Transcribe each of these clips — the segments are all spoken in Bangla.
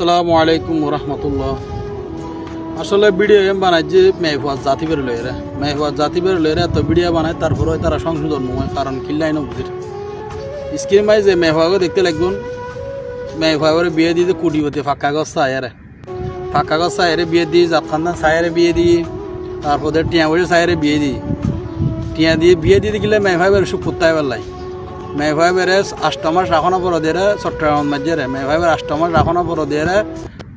আসসালামু আলাইকুম রহমতুল্লাহ আসলে ভিডিও এম বানায় যে মেহফাজ জাতি বের লইরে মেহফাজ জাতি বের লইরে তো ভিডিও বানায়, তারপরে তারা সংশোধন নয় কারণ কিল্লাই না বুঝির। স্ক্রিন মাই যে মেহফাগও দেখতে লাগবেন মেহফাগের বিয়ে দিয়ে কুটিপতি ফাঁকা গছ চায়ারে ফাঁকা গছ চায়ারে বিয়ে দিই জাফখান্দান চায়ারে বিয়ে দিই তারপরে টিয়া বসে চায়ারে বিয়ে দিই টিয়া দিয়ে বিয়ে দিয়ে দিলে মেহফাগের সুখ কুত্তায় পেলাই মেহফাইবের আষ্টমাস রাখনা পর দিয়ে চট্টগ্রাম মাঝে মেহফাইবের আষ্টমাস রাখনা পর দিয়ে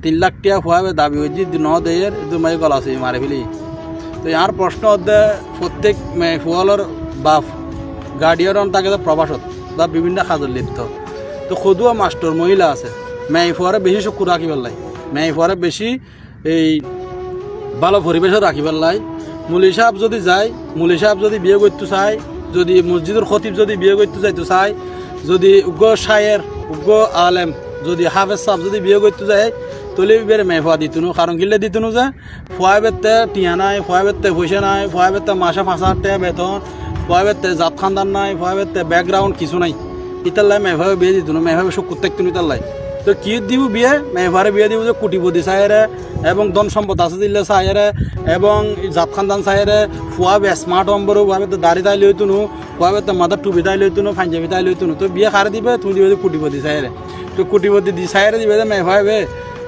তিন লাখ টিয়া ফুয়াবে দাবি হয়েছি ন দিয়ে দুমাই গলাছে মারে ফেলি। তো ইয়ার প্রশ্ন হচ্ছে প্রত্যেক মেহফুয়ালর বাপ গার্ডিয়ান তাকে প্রবাসত বা বিভিন্ন কাজত লিপ্ত। তো সদুয়া মাস্টর মহিলা আছে। মেহফুয়ারে বেশি চকু রাখি পেলাই মেহফুয়ারে বেশি এই ভালো পরিবেশও রাখি পেলাই মুলি সাহেব যদি যায়, মুলি সাহেব যদি বিয়ে করতে চায় যদি মসজিদের খতিব যদি বিয়ে করতে যাইতে চায়, যদি উগ্র শায়ের, উগ্র আলেম যদি হাফেজ সাহেব যদি বিয়ে করতে যায় তলে বেড়ে মেফা দিতুনো কারণ কিলে দিতুনো যে, ফুয়া বেতে টিয়া নাই, ফুয়া বেতে পয়সা নাই, ফুয়া বেতে মাসে হাজার টাকা বেতন, ফুয়া বেতে জাত খানদান নাই, ফুয়া বেতে ব্যাকগ্রাউন্ড কিছু নাই। ইতাল্লাই মেভাবে বিয়ে দিতুনো মেভাবে সব কুত্তেক তুমি ইতাল্লাই তো কি দিব বিয়ে? মেভারে বিয়ে দিব যে কুটিপতি চাহেরে এবং ধন সম্পদ আছে দিলে চাহেরে এবং জাত খানদান চাহেরে ফুয়া বে স্মার্ট নম্বরও ফুয়াবে তো দাড়ি তাই লইতো নো ফুয়াবে তো মাথার টুপি তাই লইতো নো পাঞ্জাবি তাই লইতো নো। তো বিয়ে খারে দিবে? তুমি দিবে যে কুটিপতি চাহেরে তো কুটিপতি দি চাহেরে দিবে যে মেভাবে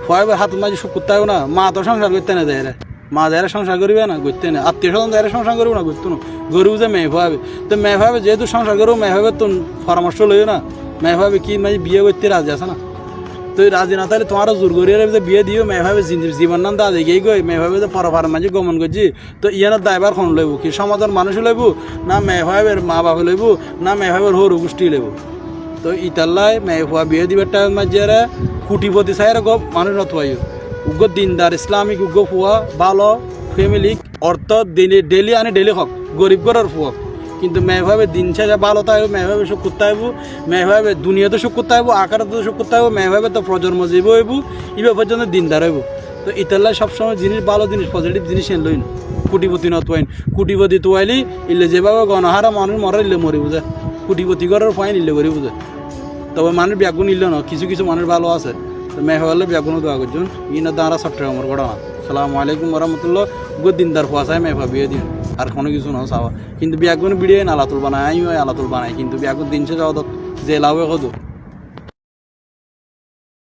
ফুয়াবে হাত মাঝে সুখ করতে না, মা তো সংসার করতে না যায় মা যারা সংসার করিবে না, করতে না। আত্মীয় স্বজন যারা সংসার করবে না, করতো গরু যে মেয়ে ভাবে তো মেয়ে ভাবে যেহেতু সংসার করব মেয়ে ভাবে তো পরামর্শ লইও না। মেয়ে ভাবে কি মাঝে বিয়ে করতে রাজি আছে না? তো এই রাজি না, তাহলে তোমারও জোর করিয়ে বিয়ে দিও, মেয়ে ভাবে জীবন নাম দা দেখেই গই মেয়ে ভাবে যে পরপার মাঝে গমন করছি। তো ইয়ানোর দায়বার খন লইব কি? সমাজের মানুষ লইব, না মেয়ে ভাবের মা বাবা লইব, না মেয়ে ভাবের হরু গোষ্ঠী লইব? তো ইতাল্লাই মেয়ে ফুয়া বিয়ে দিবার টাইম মাঝে কুটিপতি চাইরে গপ মানুষ নথুয়াইও উগ্র দিনদার, ইসলামিক উগ্র ফুয়া ভালো ফ্যামিলি অর্থ ডেলি আনে ডেলি হক, গরিব ঘরের ফুয়া। কিন্তু মেয়ে ভাবে দিন শেষে ভালো থাকবে, মেয়ে ভাবে সুখ করতে হইব মেয়ে ভাবে দুনিয়াতে সুখ করতে হইব আকারতে সুখ করতে হইব মেয়ে ভাবে তো প্রজন্ম জীব হইব ইবে পর্যন্ত দিনদার হইব। তো ইতাল্লাই সবসময় জিনিস ভালো জিনিস পজিটিভ জিনিস এন লইন। কুটিপতি নতুয়াইন কুটিপতি তুয়াইলি ইলে যেভাবে গণহারা মানুষ মরে ইলে মরি বুঝে কুটিপতি ঘরের ফাইন ইলে করি বুঝে তবে মানুষ ব্যাগুন ইল না, কিছু কিছু মানুষ ভালো আছে। তো মেয়ে হলে ব্যাগুনও দেওয়া করছেন। ইন দাঁড়া চট্টগ্রামের ঘটনা সালাম আলাইকুম রহমতুল্লাহ। গো দিনদার ফুয়াশায় মেয়ে ভাবিয়ে দিন। আর কোনো কিছু না চাওয়া কিন্তু ব্যাগুন বিড়িয়ে আলাতুল বানায় আমিও আলাতুল বানাই। কিন্তু ব্যাগুন যাওয়া তো যে লাভে কত